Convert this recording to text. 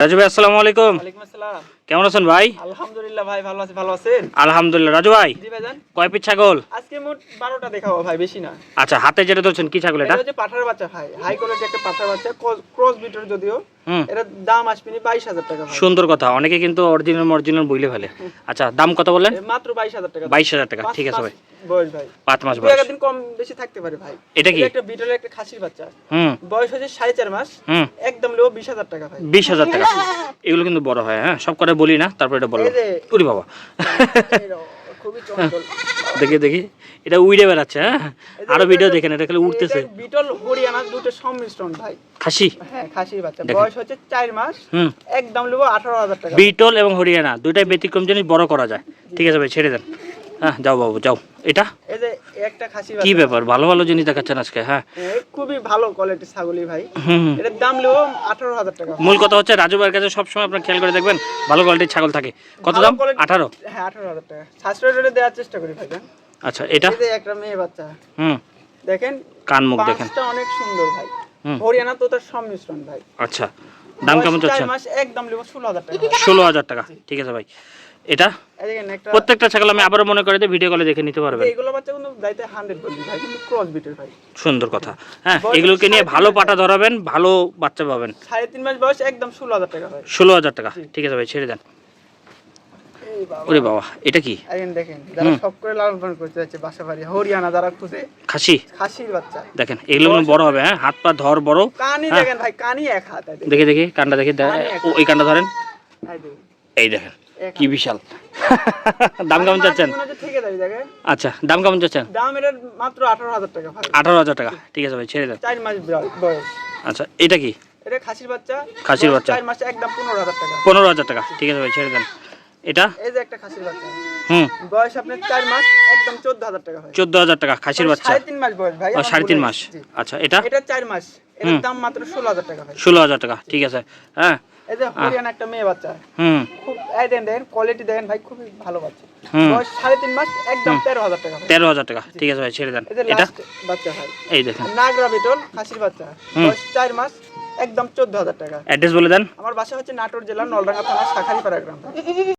রাজু ভাই আসসালামু আলাইকুম। ওয়ালাইকুম আসসালাম। কেমন আছেন ভাই? আলহামদুলিল্লাহ ভাই ভালো আছি ভালো আছেন? আলহামদুলিল্লাহ। রাজু ভাই? জি ভাইজান। কয় পিস ছাগল? আজকে মোট বারোটা দেখাবো ভাই বেশি না। আচ্ছা হাতে যেটা ধরছেন কি ছাগল এটা? হচ্ছে পাঠার বাচ্চা ভাই হাই কোয়ালিটি একটা পাঠার বাচ্চা ক্রস বিটার যদিও। হুম। দাম আসবে বাইশ হাজার টাকা ভাই। সুন্দর কথা অনেকে কিন্তু অরিজিনাল অরিজিনাল বইলে ফেলে। আচ্ছা দাম কত বললেন? মাত্র বাইশ হাজার টাকা। বাইশ হাজার টাকা ঠিক আছে ভাই। বয়স ভাই। পাঁচ মাস বয়স। একদিন কম বেশি থাকতে পারে ভাই। এটা কি? একটা বিটলের একটা খাসির বাচ্চা। হুম। বয়স হচ্ছে সাড়ে চার মাস। হুম। একদম লেও বিশ হাজার টাকা ভাই। বিশ হাজার টাকা। এগুলো কিন্তু বড় হয় হ্যাঁ সব করে বলি না তারপর এটা বলো উরি বাবা। দেখি দেখি এটা উইড়ে বেড়াচ্ছে হ্যাঁ? আরও ভিডিও দেখেন এটা খালি উঠতেছে বিটল হরিয়ানা দুটো সংমিশ্রণ ভাই। খাসি? হ্যাঁ খাসির বাচ্চা। বয়স হচ্ছে চার মাস। হুম। একদম লব আঠারো হাজার টাকা। বিটল এবং হরিয়ানা দুইটাই ব্যতিক্রম জিনিস বড় করা যায়। ঠিক আছে ভাই ছেড়ে দেন। হ্যাঁ যাও বাবু যাও। এটা? এই যে একটা খাসি কি ব্যাপার? ভালো ভালো জিনিস দেখাচ্ছেন আজকে হ্যাঁ। খুবই ভালো কোয়ালিটি ছাগলি ভাই। এটার দাম আঠারো হাজার টাকা। মূল কথা হচ্ছে রাজু ভাইয়ের কাছে সবসময় আপনার খেয়াল করে দেখবেন ভালো কোয়ালিটির ছাগল থাকে। কত দাম? আঠারো? হ্যাঁ আঠারো হাজার টাকা। সাশ্রয় রেটে দেওয়ার চেষ্টা করি ভাই আচ্ছা এটা? এই যে একটা মেয়ে বাচ্চা। হুম। দেখেন কান মুখ দেখেন। অনেক সুন্দর ভাই। হরিয়ানা তো তার সংমিশ্রণ ভাই। আচ্ছা দাম কেমন চাচ্ছেন? একদম ষোলো হাজার টাকা। ষোলো হাজার টাকা। ঠিক আছে ভাই। এটা? প্রত্যেকটা ছাগল আমি আবারও মনে করে দিই ভিডিও কলে দেখে নিতে পারবেন। এইগুলো বাচ্চা কিন্তু হান্ড্রেড বলবি ভাই কিন্তু ক্রস বিটের ভাই। সুন্দর কথা। হ্যাঁ এগুলোকে নিয়ে ভালো পাটা ধরাবেন ভালো বাচ্চা পাবেন। সাড়ে তিন মাস বয়স একদম ষোলো হাজার টাকা ভাই। ষোলো হাজার টাকা। ঠিক আছে ভাই ছেড়ে দেন। এই ওরে বাবা এটা কি? দেখেন যারা সব করে লালন পালন করতে যাচ্ছে বাসা বাড়ি হরিয়ানা যারা খুঁজে খাসি? খাসির বাচ্চা। দেখেন এগুলো বড় হবে হ্যাঁ? হাত পা ধর বড়। কানি হ্যাঁ। দেখেন ভাই কানি এক হাত। দেখে দেখি কানটা দেখি দে- কানে এক- ও, এই কানটা ধরেন। এই দেখেন, কি বিশাল। দাম কেমন চাচ্ছেন? মনে আচ্ছা দাম কেমন চাচ্ছেন? দাম এটার মাত্র আঠারো হাজার টাকা আঠারো হাজার টাকা। ঠিক আছে ভাই ছেড়ে দেন। চার মাস বয়স। আচ্ছা এটা কি? এটা খাসির বাচ্চা। খাসির বাচ্চা। চার মাসে একদম পনেরো হাজার টাকা। পনেরো হাজার টাকা। ঠিক আছে ভাই ছেড়ে দেন। এটা? এই যে একটা খাসির বাচ্চা। হুম। বয়স আপনার মাস একদম চোদ্দ হাজার টাকা টাকা খাসির বাচ্চা। সাড়ে তিন মাস বয়স ভাই। মাস। আচ্ছা এটা? এটা চার মাস। দাম মাত্র ষোলো হাজার টাকা ভাই। ষোলো হাজার টাকা। ঠিক আছে। হ্যাঁ এই যে হরিয়ান একটা মেয়ে বাচ্চা হুম। খুব এই দেন দেখেন কোয়ালিটি দেখেন ভাই খুবই ভালো বাচ্চা। বয়স সাড়ে তিন মাস একদম তেরো হাজার টাকা তেরো হাজার টাকা। ঠিক আছে ভাই ছেড়ে দেন। এটা? বাচ্চা ভাই এই দেখেন। নাগরা বিটল খাসির বাচ্চা। বয়স চার মাস একদম চোদ্দ হাজার টাকা। অ্যাড্রেস বলে দেন। আমার বাসা হচ্ছে নাটোর জেলার নলডাঙ্গা থানা শাখারিপাড়া গ্রাম।